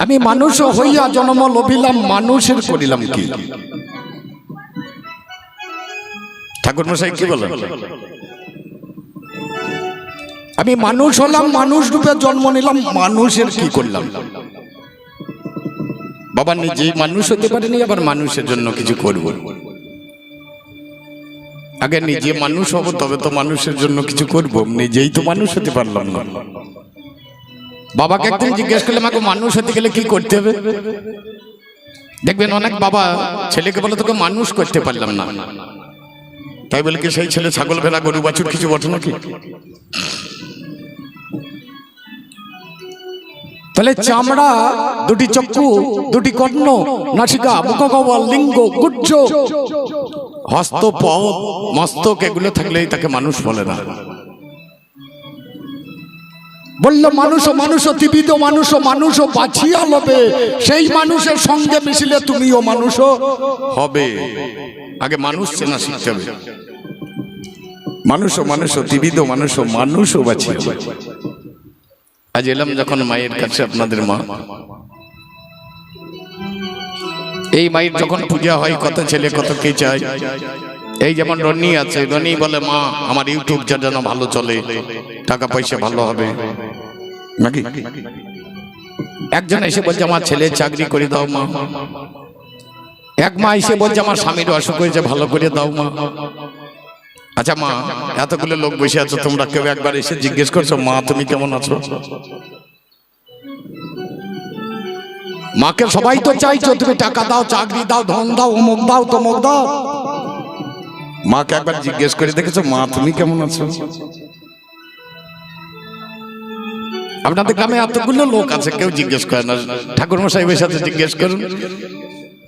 আমি মানুষ হইয়া জন্ম লভিলাম মানুষের করিলাম কি? ঠাকুর মশাই কি বলেন? আমি মানুষ হলাম মানুষ রূপে জন্ম নিলাম মানুষের কি করলাম? বাবা নিজেই মানুষ হতে পারেনি আবার মানুষের জন্য কিছু করব। আগে নিজে মানুষ হব তবে তো মানুষের জন্য কিছু করব। নিজেই তো মানুষ হতে পারলাম না। বাবাকে একদিন জিজ্ঞেস করলাম আমাকে মানুষ হতে গেলে কি করতে হবে? দেখবেন অনেক বাবা ছেলেকে বলে তোকে মানুষ করতে পারলাম না। তাই বলে কি সেই ছেলে ছাগল ভেড়া গরু বাছুর কিছু বটে নাকি? তাহলে চামড়া দুটি চক্ষু দুটি কর্ণ নাসিকা মুখগবল লিঙ্গ গুজ্জ হস্ত পদ মস্তক এগুলো থাকলেই তাকে মানুষ বলে না। বলল মানুষ মানুষ ত্রিবিধ মানুষ মানুষ বাছিয়া লবে। সেই মানুষের সঙ্গে মিশিলে তুমিও মানুষ হবে। আগে মানুষ চেনা শিখতে মানুষ মানুষ ত্রিবিধ মানুষ মানুষও বাছিয়া লবে। আজ এলাম যখন মায়ের কাছে আপনাদের মা। এই মায়ের যখন পূজা হয়, কত ছেলে, কত কে চায়। এই যেমন রনি আছে, রনি বলে, মা, আমার ইউটিউব যেন ভালো চলে, টাকা পয়সা ভালো হবে। নাকি? একজন এসে বলছে, আমার ছেলে চাকরি করে দাও মা। এক মা এসে বলছে, আমার স্বামীর অসুখ হয়েছে, ভালো করে দাও মা। আচ্ছা মা, এতগুলো লোক বসে আছো, তোমরা কেউ একবার এসে জিজ্ঞেস করছ, মা, তুমি কেমন আছো? মাকে সবাই তো চাইছো, তুমি টাকা দাও, চাকরি দাও, ধন দাও, অমুক দাও, তমুক দাও। মাকে একবার জিজ্ঞেস করে দেখেছ, মা, তুমি কেমন আছো? আপনাদের গ্রামে এতগুলো লোক আছে, কেউ জিজ্ঞেস করে না। ঠাকুর মশাইবের সাথে জিজ্ঞেস করুন।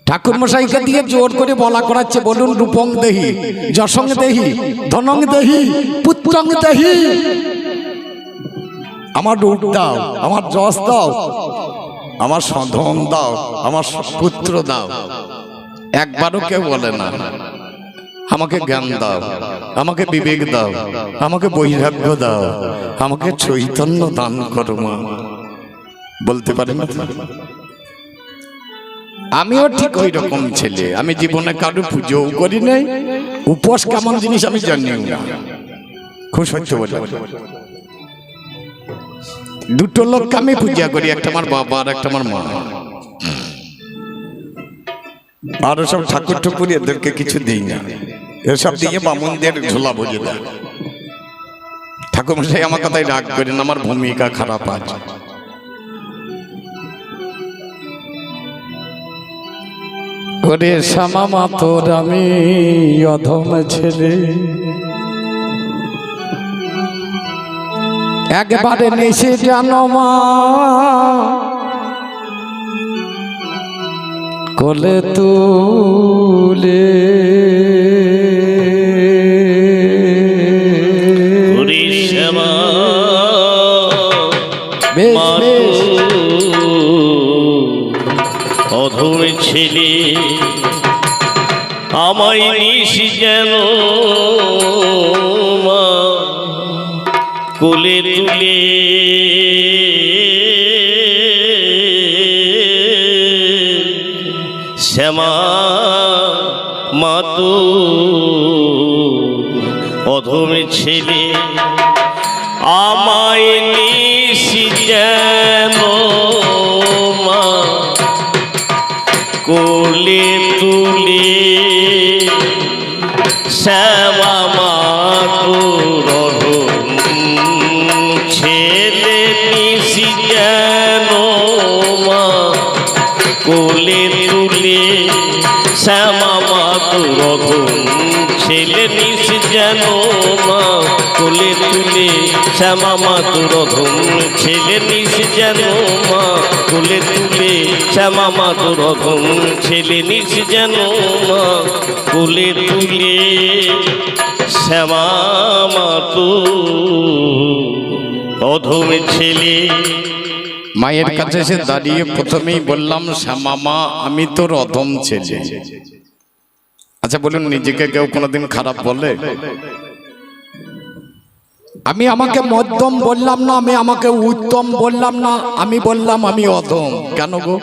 ঠাকুর মশাইকে দিয়ে জোর করে বলা করাচ্ছে, বলুন, রূপং দেহি, যশং দেহি, ধনং দেহি, পুত্রং দেহি। আমার রূপ দাও, আমার যশ দাও, আমার ধন দাও, আমার পুত্র দাও। একবারও কেউ বলে না। আমাকে জ্ঞান দাও আমাকে বিবেক দাও আমাকে বৈরাগ্য দাও আমাকে চৈতন্য দান করো মা। বলতে পারে না আমিও ঠিক ওই রকম ছেলে আমি জীবনে কারও পুজোও করি নাই উপোস কেমন জিনিস আমি জানিও না। খুব সত্য বলে। দুটো লোককে আমি পূজা করি একটা আমার বাবা আর একটা আমার মা। আর সব ঠাকুর ঠাকুর এদেরকে কিছু দিই না। এসব দিয়ে বামুনদের ঝোলা বুঝে দেয়। ঠাকুর মশাই আমার কথাই রাগ করেন, আমার ভূমিকা খারাপ আছে ওরে শ্যামা তোর আমি অধম ছেলে। একবারে নেশে জানো মা কোলে তুলে। অধম ছেলে আমায় নিস যেন কোলে তুলে মা ছেলে নিস যেন মা, কোলে তুলে শ্যামা মা তোর ছেলে নিস যেন মা, কোলে তুলে শ্যামা মা তোর ছেলে নিস যেন মা, কোলে তুলে শ্যামা তো অধম ছেলে মায়ের কাছে এসে দাঁড়িয়ে প্রথমেই বললাম, শ্যামা মা, আমি তোর অধম ছেলে। আচ্ছা বলুন, নিজেকে কেউ কোনোদিন খারাপ বলে? আমি আমাকে মধ্যম বললাম না, আমি আমাকে উত্তম বললাম না, আমি বললাম আমি অধম। কেন গো?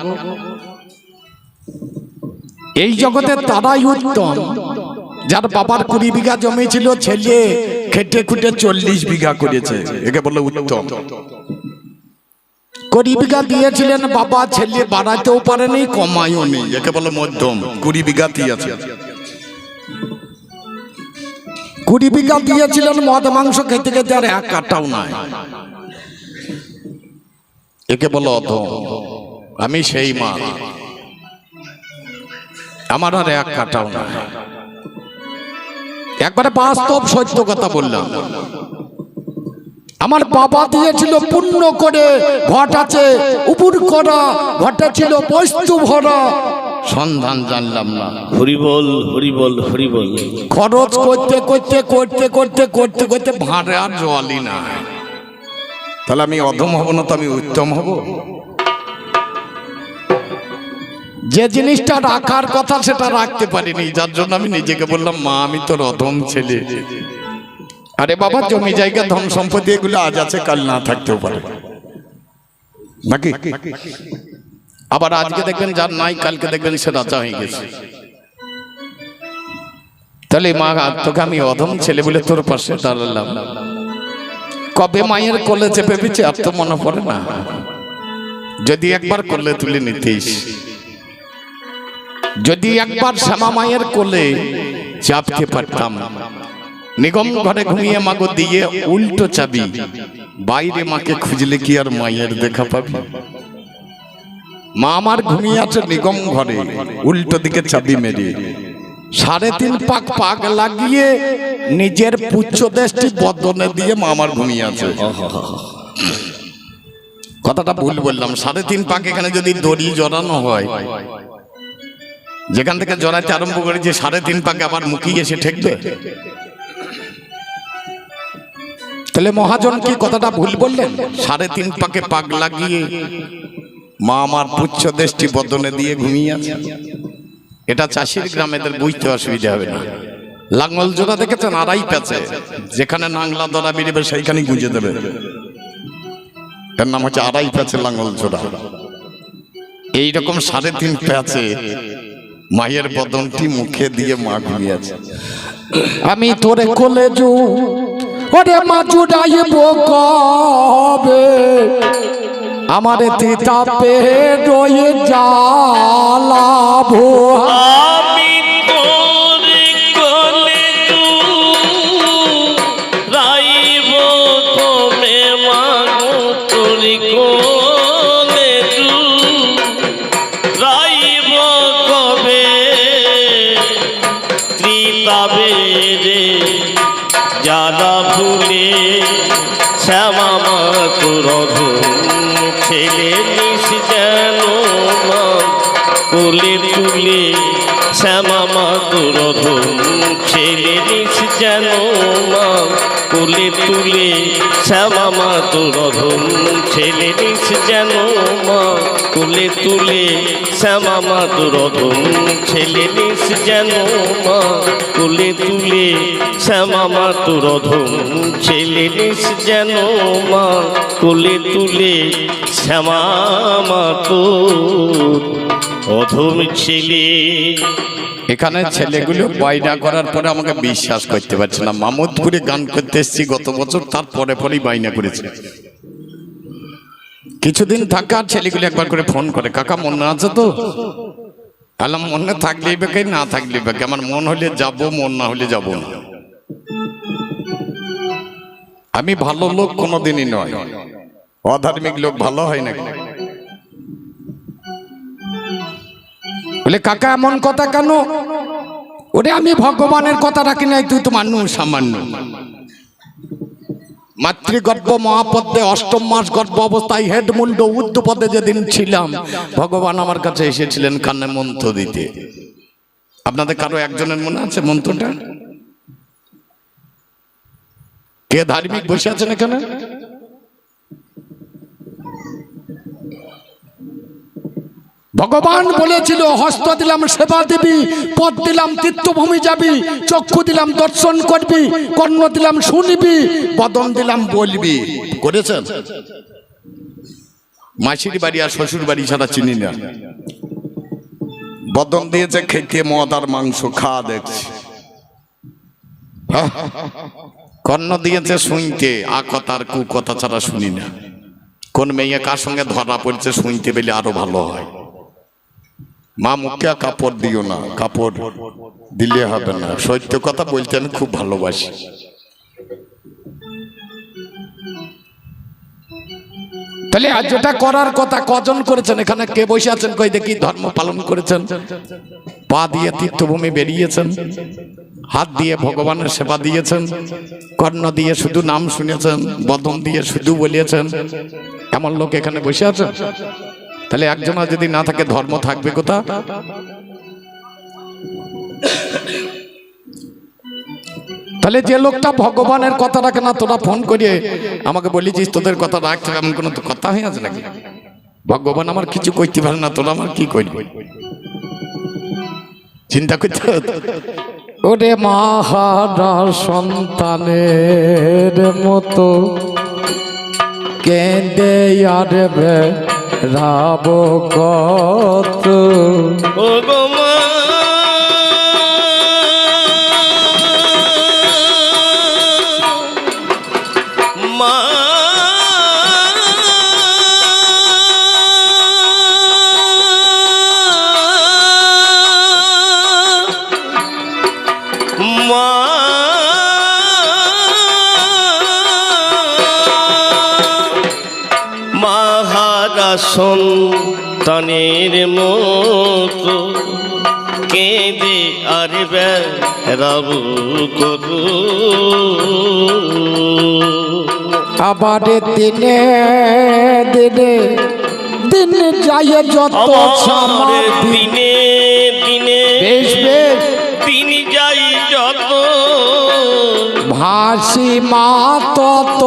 এই জগতে তারাই উত্তম। যার বাবার কুড়ি বিঘা জমি ছিল, ছেলে খেটে খুটে চল্লিশ বিঘা করেছে। একে বলে উত্তম। কুড়ি বিঘা দিয়েছিলেন বাবা, ছেলে বাড়াতেও পারেনি, কমায়ও নেই। একে বলে মধ্যম। কুড়ি বিঘা দিয়েছে। কুড়ি বিঘা দিয়েছিলেন, মদ, মাংস খেতে খেতে আর এক কাটাও নাই। একে বলো অধম, আমি সেই মা। আমার আর এক কাটাও নাই। একবারে বাস্তব সত্য কথা বললাম। আমার বাবা দিয়েছিল পূর্ণ করে ঘট আছে উপর করা ঘটা ছিল বস্তু ভরা। সন্ধান জানলাম না। হরিবল হরিবল হরিবল। খরচ করতে করতে করতে করতে করতে করতে ভাঁড়ে আর জলই না তাহলে আমি অধম হব না তো আমি উত্তম হব? যে জিনিসটা রাখার কথা সেটা রাখতে পারিনি যার জন্য আমি নিজেকে বললাম মা আমি তোর অধম ছেলে। আরে বাবা জমি জায়গা ধন সম্পত্তি এগুলো আজ আছে কাল না থাকতেও পারে। নাকি? আবার আজকে দেখবেন যার নাই, কালকে দেখবেন সে রাজা হয়ে গেছে। তাহলে মা তোকে আমি অধম ছেলে বলে তোর পাশে দাঁড়ালাম। কবে মায়ের কোলে চেপে পিছে আর তো মনে পড়ে না। যদি একবার কোলে তুলে নিতিস। যদি একবার শ্যামা মায়ের কোলে চাপতে পারতাম। নিগম ঘরে ঘুমিয়ে মাগো দিয়ে উল্টো চাবি। বাইরে মাকে খুঁজলে কি আর মায়ের দেখা পাবি? মা আমার ঘুমিয়ে আছে নিগম ঘরে। উল্টো দিকে চাবি মেরে। সাড়ে তিন পাক পাক লাগিয়ে নিজের পুচ্ছ দেশটি বদনে দিয়ে মা আমার ঘুমিয়ে আছে। কথাটা ভুল বললাম। সাড়ে তিন পাক এখানে যদি দড়ি জড়ানো হয়, যেখান থেকে জড়াইতে আরম্ভ করেছে, সাড়ে তিন পাকে আবার মুখি এসে ঠেকবে? তাহলে মহাজন কি কথাটা ভুল বললেন? সাড়ে তিন পাকে পাক লাগিয়ে মা আমার পুচ্ছ দেশটি বদনে দিয়ে ঘুমিয়ে আছে। এটা চাষির গ্রামেদের বুঝতে অসুবিধা হবে না। লাঙ্গল জোড়া দেখেছেন? আড়াই প্যাচে। যেখানে নাংলা দড়া বেরিবে, সেইখানেই গুঁজে দেবে। এর নাম হচ্ছে আড়াই প্যাচে লাঙ্গল জোড়া। এইরকম সাড়ে তিন প্যাচে মায়ের বদনটি মুখে দিয়ে মা ঘুমিয়েছে আমি তোরে কোলে জু, ওরে মা জুড়াইব কবে? আমার তিতাপে রয়ে জালা আমি শ্যামা মাতুর ছেলে নিস যেন কোলে তুলে শ্যামা মা তোর ছেলে নিস যেন মা। কোলে তুলে শ্যামা মা তোর ছেলে নিস যেন মা। কোলে তুলে শ্যামা মা তোর ছেলে নিস যেন মা। কোলে তুলে শ্যামা মা তোর অধম ছেলে। এখানে ছেলেগুলো বাইনা করার পরে আমাকে বিশ্বাস করতে পারছে না। মামুদপুরে গান করতে এসেছি গত বছর তার পরে পরেই বাইনা করেছে। কিছুদিন থাকা আর ছেলেগুলো একবার করে ফোন করে কাকা মনে আছে তো? আলাম মনে থাকলেই বেকাই না থাকলেই বেকাই আমার মন হলে যাব মন না হলে যাব না। আমি ভালো লোক কোনোদিনই নয়। অধার্মিক লোক ভালো হয় নাকি? বলে, কাকা, এমন কথা কেন? ওরে, আমি ভগবানের কথা রাখি নাই, তুই তো মানুষ, সামান্য। মাতৃগর্ভ মহাপদ্মে অষ্টম মাস গর্ভ অবস্থায় হেডমুন্ড উদ্যপদে যেদিন ছিলাম, ভগবান আমার কাছে এসেছিলেন কানে মন্ত্র দিতে। আপনাদের কারও একজনের মনে আছে মন্ত্রটা? কে ধার্মিক বসে আছেন এখানে? ভগবান বলেছিল, হস্ত দিলাম সেবা দিবি, পদ দিলাম তীর্থভূমি যাবি, চক্ষু দিলাম দর্শন করবি, কর্ণ দিলাম শুনবি, বদন দিলাম বলবি। করেছেন? মাসির বাড়ি আর শ্বশুর বাড়ি ছাড়া চিনি না। বদন দিয়েছে খেতে মদ আর মাংস খাওয়া দেখছি। কর্ণ দিয়েছে শুনতে, আ কথা আর কু কথা ছাড়া শুনি না। কোন মেয়ে কার সঙ্গে ধরা পড়ছে শুনতে পেলে আরও ভালো হয়। মা মুখে কাপড় দিও না, কাপড় দিলে হবে না। সত্য কথা বলতে আমি খুব ভালোবাসি। তাহলে আজ যেটা করার কথা কজন করেছেন? এখানে কে বসে আছেন? কই দেখি ধর্ম পালন করেছেন। পা দিয়ে তীর্থভূমি বেরিয়েছেন। হাত দিয়ে ভগবানের সেবা দিয়েছেন। কর্ণ দিয়ে শুধু নাম শুনেছেন, বদন দিয়ে শুধু বলিয়েছেন এমন লোক এখানে বসে আছেন? তাহলে একজনা যদি না থাকে, ধর্ম থাকবে কোথা তাহলে যে লোকটা ভগবানের কথা রাখে না, তোরা ফোন করিয়ে আমাকে বলেছিস তোদের কথা রাখতে এমন কোনো তো কথা হয়ে আছে নাকি? ভগবান আমার কিছু করতে পারে না, তোরা আমার কি করবি চিন্তা করতে। ওরে মাহারা সন্তানের মতো কেঁদে আর রাব কত। করু আবার দিনে দিনে দিন যায় যত সামনে দিনে দিনে বেশ বেশ। দিন যাই যত। ভাসি মা তত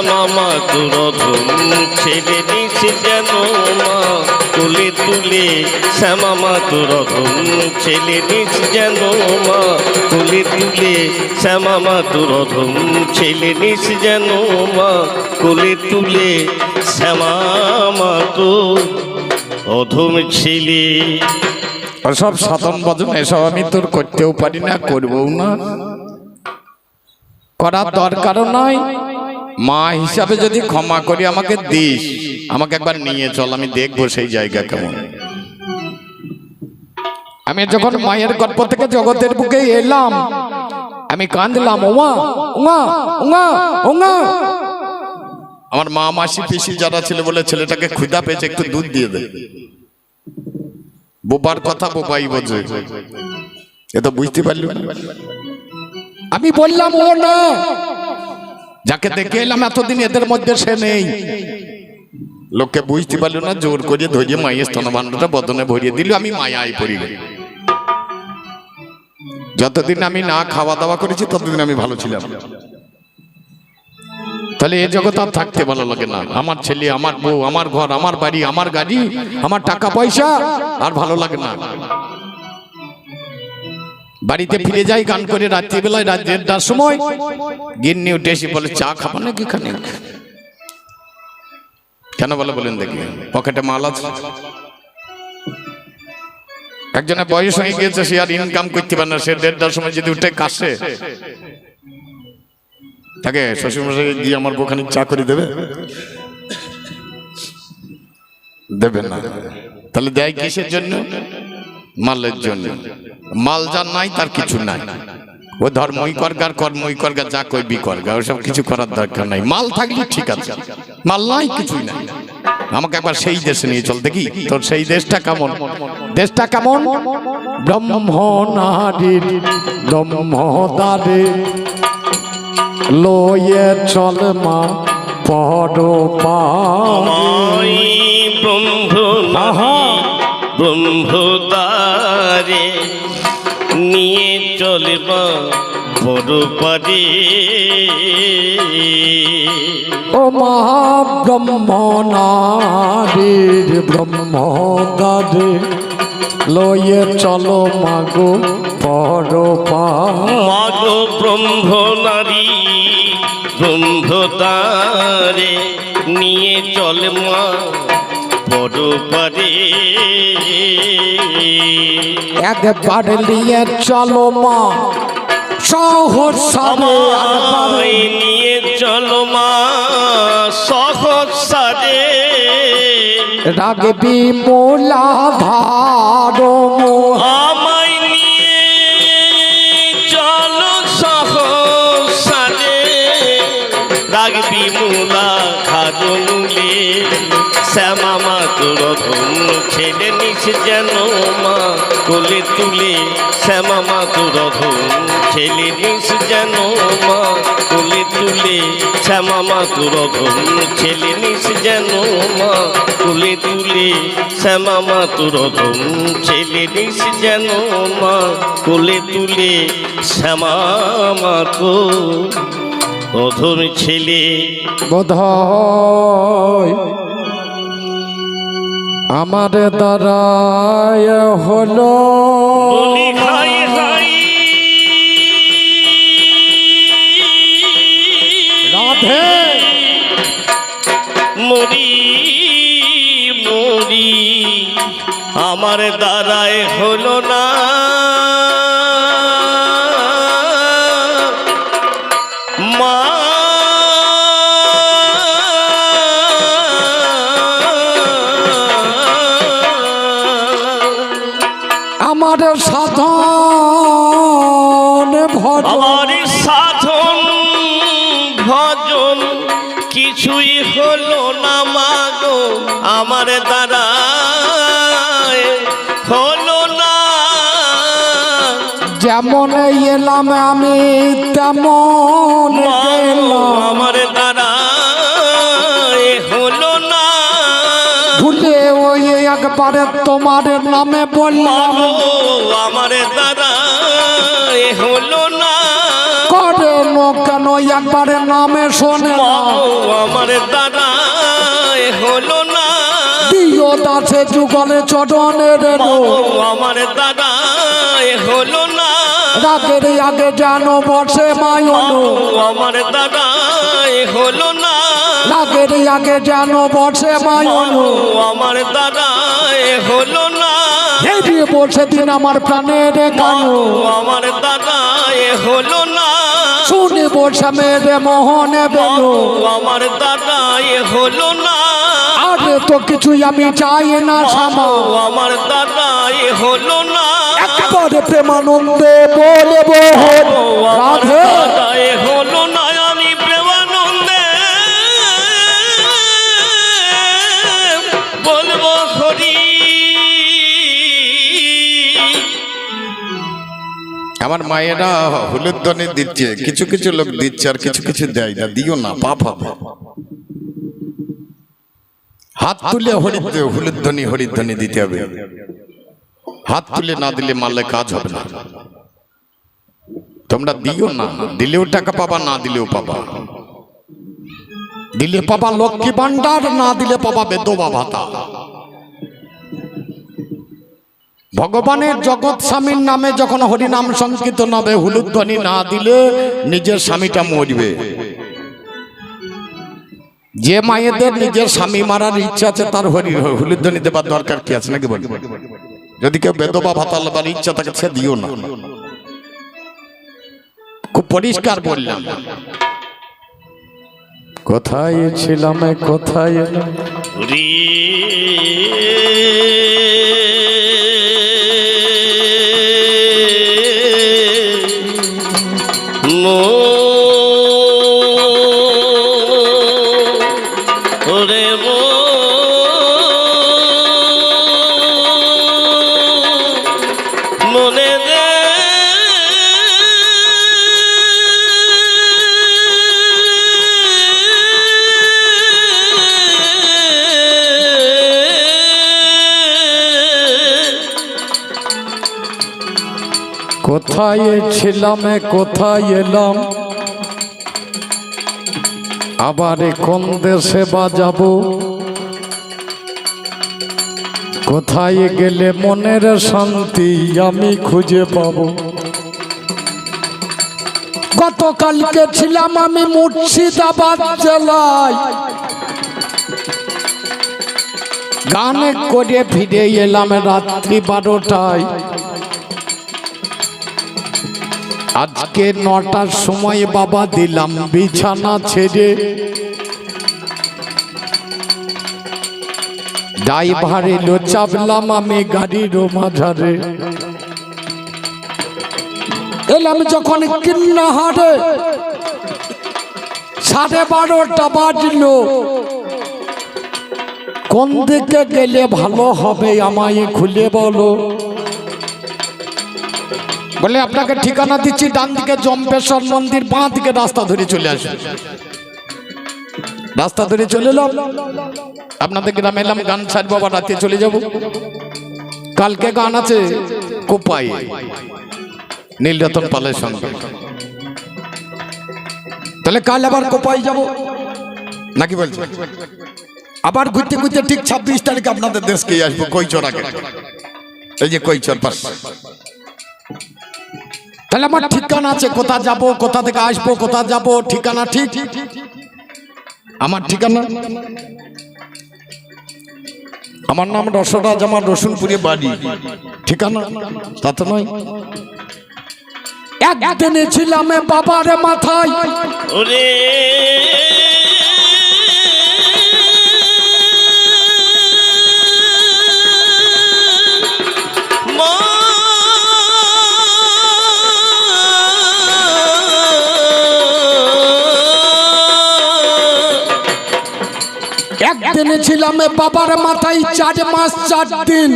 শ্যামা মা তোর ধুম ছেড়ে নিস যেন মা। তুলে তুলে শ্যামা মা তোর ধুম ছেলে নিস যেন মা। তুলে তুলে শ্যামা মা তোর ধুম ছেলে নিস যেন মা। তুলে শ্যামা মা তো অধম ছেলে। সব সাধন ভজন এসব আমি তোর করতেও পারি না, করবও না। করার দরকারও নাই। মা হিসাবে যদি ক্ষমা করি, আমাকে দিস। আমাকে একবার নিয়ে চল, আমি দেখব সেই জায়গা কেমন। আমি যখন মায়ের গর্ভ থেকে জগতের বুকে এলাম, আমি কাঁদলাম ওমা ওমা ওমা ওমা আমার মা মাসি পিসি যারা ছিল বলে ছেলেটাকে ক্ষুদা পেয়েছে, একটু দুধ দিয়ে দে। বোবার কথা বোবাই বোঝে। এ তো বুঝতে পারলি? আমি বললাম, ও না যাকে দেখে এলাম এতদিন এদের মধ্যে সে নেই। লোককে বুঝতে পারল না জোর করে ধরিয়ে মায়ের স্তনভাণ্ডটা বদনে ভরিয়ে দিল আমি মায়ায় পড়ি যতদিন আমি না খাওয়া দাওয়া করেছি ততদিন আমি ভালো ছিলাম। তাহলে এ জগৎ আর থাকতে ভালো লাগে না। আমার ছেলে আমার বউ আমার ঘর আমার বাড়ি আমার গাড়ি আমার টাকা পয়সা আর ভালো লাগে না। বাড়িতে ফিরে যাই গান করে রাত্রিবেলায় রাত দেড়টার সময় গিন্নি উঠে এসে বলে চা খাব নাকি খানে কেন বলে বলেন দেখি পকেটে মাল আছে? একজনের বয়স হয়ে গিয়েছে সে আর ইনকাম করতে পারে না সে দেড়টার সময় যদি উঠে কাশে। তাকে শ্বশুরমশাই গিয়ে আমার বোখানি চা করে দেবে? দেবে না। তাহলে দেয় কিসের জন্য? মালের জন্য। মাল যার নাই তার কিছু নাই। ও ধর্মই করগার কর্মই করগা যা কইবি করগা ওসব কিছু করার দরকার নাই। মাল থাকলে ঠিক আছে। মাল নাই কিছুই নাই। আমাকে একবার সেই দেশে নিয়ে চল দেখি তোর সেই দেশটা কেমন? দেশটা কেমন? ব্রহ্ম নারীর ব্রহ্মদারে লয়ে চল মা পর পা। আমায় ব্রহ্ম ব্রহ্মতারে নিয়ে চলে মা বড়। পারে ও মহাব্রহ্মনারীর ব্রহ্মদারে লয়ে চলো মাগো পরপা মাগো ব্রহ্ম নারী ব্রহ্মতারে নিয়ে চলে মা বড় পারে একবার নিয়ে চলো মা। সহসারে আমায় নিয়ে চলো মা সহসারে রাগবি মোলা ধারো আমায় নিয়ে চলো সহসারে রাগবি মূলা মূলে শ্যামা যেন মা কোলে তুলে শ্যামা মা তোর ধন ছেলে নিস যেন মা কোলে তুলে শ্যামা মা তোর ধন ছেলে নিস যেন মা কোলে তুলে শ্যামা মা তোর ধন ছেলে নিস যেন মা কোলে তুলে শ্যামা মা তো অধর ছেলে বোধ আমার দ্বারায় হলো। রাধে। মরি মরি আমার দ্বারায় হলো না। যেমন এলাম আমি তেমন আমার দ্বারা হলো না। ভুলে ওই একবারে তোমার নামে বললাম। আমার দ্বারা হলো না। করে নো কেন একবারে নামে শোনে আমার দ্বারা হলো না। দিও দাসে যুগলে নো আমার দ্বারা হলো না। রাগের আগে যেন বসে মায়নো। আমার দ্বারা হলো না। রাগের আগে যেন বসে মায়নো। আমার দ্বারা হলো না। হেরিয়ে বসে দিন আমার প্রাণের কানো। আমার দ্বারা হলো না। শুনে বসে মেরে মোহনে বেলো আমার দ্বারা হলো না। আরে তো কিছুই আমি চাই না সামা আমার দ্বারা হলো না। একবারে প্রেমানন্দে বলে আমার রাধে। হলো না আমি প্রেমানন্দে। বলব হরি। আমার মায়েরা হলুদ দনে দিচ্ছে কিছু কিছু লোক দিচ্ছে আর কিছু কিছু দেয় না দিও না পাপ হবে হাত তুলে হরিদ হলুদ ধ্বনি হরিদ ধ্বনি দিতে হবে। হাত তুলে না দিলে মারলে কাজ হবে না। তোমরা দিও না, দিলেও টাকা পাবা, না দিলেও পাবা। দিলে পাবা লক্ষ্মী ভান্ডার না দিলে পাবা বেদবা ভাতা। ভগবানের জগৎ স্বামীর নামে যখন হরিনাম সংকীর্তন হবে হুলুধ্বনি না দিলে নিজের স্বামীটা মরবে। যে মায়েদের নিজের স্বামী মারার ইচ্ছা আছে, তার হরি হুলুধ্বনি দেবার দরকার কি আছে নাকি বলি? যদি কেউ বেদবা ভাতা লেবার ইচ্ছা থাকে সে দিও না। খুব পরিষ্কার বললাম। কোথায় ছিলাম কোথায়? রে কোথায় ছিলাম, কোথায় এলাম? আবার কোন দেশে বাজাবো কোথায় গেলে মনের শান্তি আমি খুঁজে পাব? গতকালকে ছিলাম আমি মুর্শিদাবাদ জেলায়। গানে করে ফিরে এলাম রাত্রি বারোটায়। আজকে নটার সময় বাবা দিলাম বিছানা ছেড়ে। ড্রাইভার এলো চাপলাম আমি গাড়ির মাঝারে। এলাম যখন কিন্না হারে সাড়ে বারোটা বাজলো। কোন দিকে গেলে ভালো হবে আমায় খুলে বলো। বলে আপনাকে ঠিকানা দিচ্ছি, ডান দিকে জম্পেশ্বর মন্দির, বাঁ দিকে রাস্তা ধরে চলে আসবে রাস্তা ধরে চলে এলাম। আপনাদের গ্রামে এলাম, গান ছাড়বো, আবার রাতে চলে যাব। কালকে গান আছে, কোপাই। নীলরতন পালের সঙ্গে। তাহলে কাল আবার কোপাই যাব। নাকি বলছে আবার ঘুরতে ঘুরতে ঠিক ছাব্বিশ তারিখ আপনাদের দেশকে আসব, কৈচর আগে। এই যে কৈচর পাশ। তাহলে আমার ঠিকানা আছে কোথা যাব কোথা থেকে আসব কোথা যাব ঠিকানা ঠিক? আমার ঠিকানা? আমার নাম রসরাজ আমার রসুনপুরে বাড়ি। ঠিকানা? তা তো নয়। একদিনে ছিলাম বাবার মাথায়। ওরে একদিনে ছিলাম বাবার মাথায় চার মাস, চার দিন।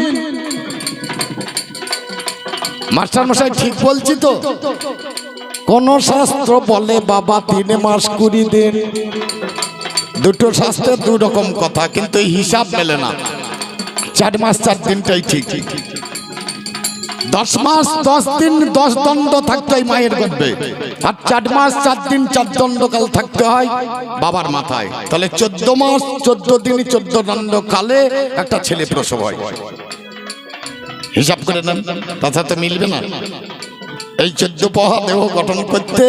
মাস্টার মশাই ঠিক বলছি তো? কোন শাস্ত্র বলে বাবা তিন মাস কুড়ি দিন। দুটো শাস্ত্রের দু রকম কথা, কিন্তু হিসাব মেলে না। চার মাস, চার দিনটাই ঠিক ঠিক ঠিক। দশ মাস, দশ দিন, দশ দণ্ড থাকতে হয় মায়ের গর্ভে। আর চার মাস, চার দিন, চার দণ্ডকাল থাকতে হয় বাবার মাথায়। তাহলে চোদ্দ মাস, চোদ্দ দিন, চোদ্দ দণ্ড কালে একটা ছেলে প্রসব হয়। হিসাব করে নেন তথা তো মিলবে না। এই চোদ্দ পহা দেহ গঠন করতে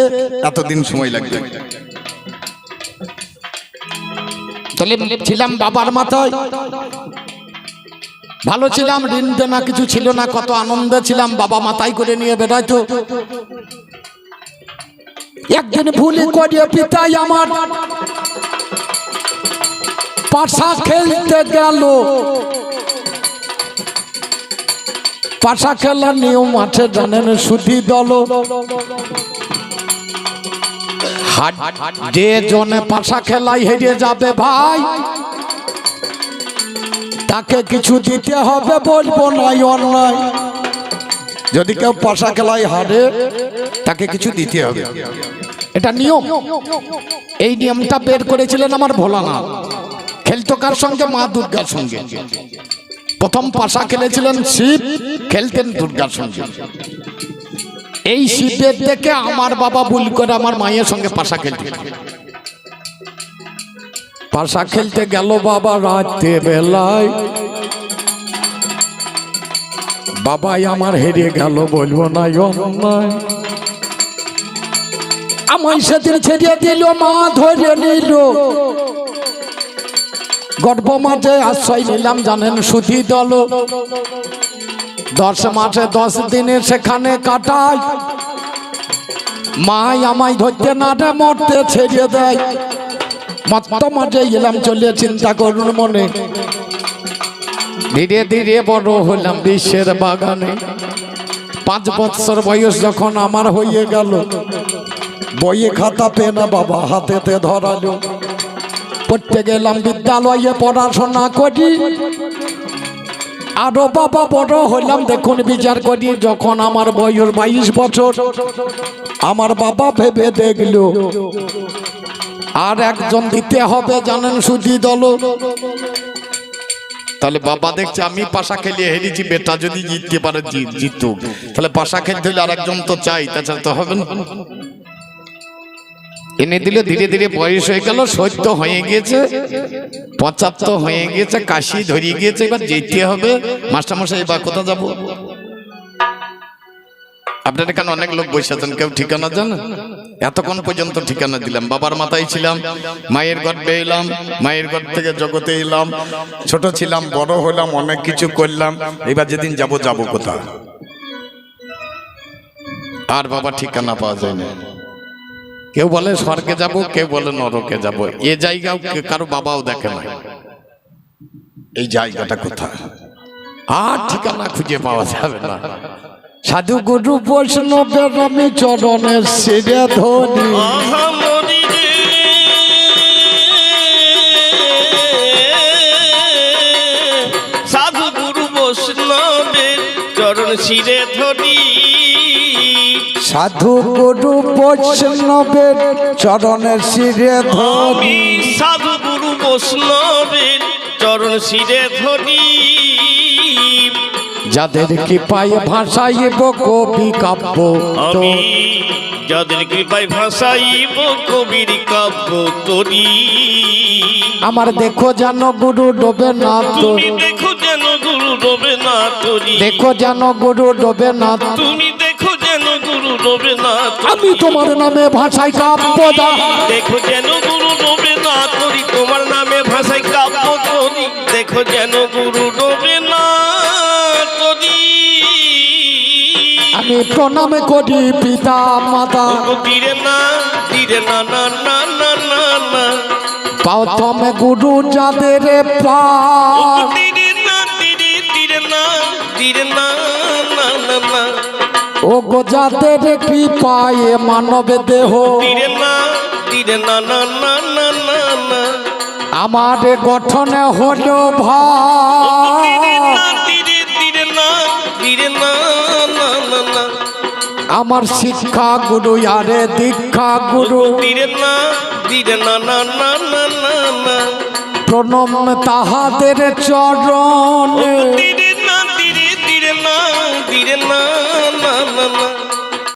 এতদিন সময় লাগবে। তাহলে ছিলাম বাবার মাথায়। ভালো ছিলাম ঋণ দেনা কিছু ছিল না কত আনন্দে ছিলাম বাবা মাথায় করে নিয়ে বেড়াইতো একদিন ভুলি করিয়ে পিতাই আমার পাশা খেলতে গেল। পাশা খেলার নিয়ম আছে জানেন সুধি দল। হাট- যে জনে পাশা খেলাই হেরে যাবে ভাই। তাকে কিছু দিতে হবে বলব নাই অন্যায়। যদি কেউ পাশা খেলায় হারে, তাকে কিছু দিতে হবে। এটা নিয়ম। এই নিয়মটা বের করেছিলেন আমার ভোলানাথ। খেলতো কার সঙ্গে? মা দুর্গার সঙ্গে। প্রথম পাশা খেলেছিলেন শিব, খেলতেন দুর্গার সঙ্গে। এই শিবের দেখে আমার বাবা ভুল করে আমার মায়ের সঙ্গে পাশা খেলতে পাশা খেলতে গেল বাবা রাতে বেলায়। বাবাই আমার হেরে গেল বলব না অন্যায়। আমায় সেদিন ছেড়ে দিল, মা ধরে নিল। গর্ভ মাঠে আশ্রয় নিলাম, জানেন সুধি দল। দশ মাসে দশ দিনে সেখানে কাটায়। মাই আমায় ধরতে না মরতে ছেড়ে দেয়। মত্ত মাঠে গেলাম চলে, চিন্তা করুন মনে। ধীরে ধীরে বড় হলাম বিশ্বের বাগানে। পাঁচ বৎসর বয়স যখন আমার হয়ে গেল, বইয়ে খাতা পেনা বাবা হাতেতে ধরালো। পড়তে গেলাম বিদ্যালয়ে পড়াশোনা করি। আরও বাবা বড় হইলাম দেখুন বিচার করি, যখন আমার বয়স বাইশ বছর। আমার বাবা ভেবে দেখল আর একজন দিতে হবে, জানেন সুজি দল। তাহলে বাবা দেখছে আমি পাশা খেলিয়ে হেরেছি, বেটা যদি জিততে পারে জিতুক। তাহলে পাশা খেলতে হলে আরেকজন তো চাই, তাছাড়া তো হবে না। এনে দিলে ধীরে ধীরে বয়স হয়ে গেল, সত্য হয়ে গিয়েছে, পঁচাত্তর হয়ে গিয়েছে, কাশি ধরিয়ে গিয়েছে, এবার যেতে হবে। মাস্টারমশাই, এবার কোথায় যাব? আপনার এখানে অনেক লোক বসে আছেন, কেউ ঠিকানা জানেন? এতক্ষণ পর্যন্ত ঠিকানা দিলাম। বাবার মাথায় ছিলাম, মায়ের গর্ভে এলাম, মায়ের গর্ভ থেকে জগতে এলাম, ছোট ছিলাম, বড় হলাম, অনেক কিছু করলাম, এবার যেদিন যাব যাব কোথায়? আর বাবা ঠিকানা পাওয়া যায় না। কেউ বলে স্বর্গে যাব, কেউ বলে নরকে যাব। এ জায়গাও কারও বাবাও দেখে না। এই জায়গাটা কোথায়? আর ঠিকানা খুঁজে পাওয়া যাবে না। সাধু গুরু বৈষ্ণবের আমি চরণের সিরে ধরি সাধু গুরু বৈষ্ণবের চরণ শিরে ধরি সাধু গুরু বৈষ্ণবের চরণের আমি ধরি সাধু গুরু বৈষ্ণবের চরণ শিরে ধরি যাদের কি পাই ভাষাইব কবি কাব্য আমি যাদের কৃপায় ভাষাইব কবির কাব্য করি আমার দেখো জানো গুরু ডোবে না তো দেখো যেন গুরু ডোবে না তরি। দেখো জানো গুরু ডোবে না তুমি দেখো যেন গুরু ডোবে না আমি তোমার নামে ভাষায় কাব্য দা দেখো যেন গুরু ডোবে না তরি। তোমার নামে ভাষায় কাব্য করি দেখো যেন গুরু ডোবে না আমি প্রণাম করি পিতা মাতা। ও না না না না না না না। প্রথম গুরু যাদের পার না না না না না না। ও গো যাদের কৃপায় মানব দেহ। না না না না না না না। আমার গঠন হলো ভাই আমার শিক্ষা গুরু আরে দীক্ষা গুরু। প্রণম তাহাদের চরণ। না না না না।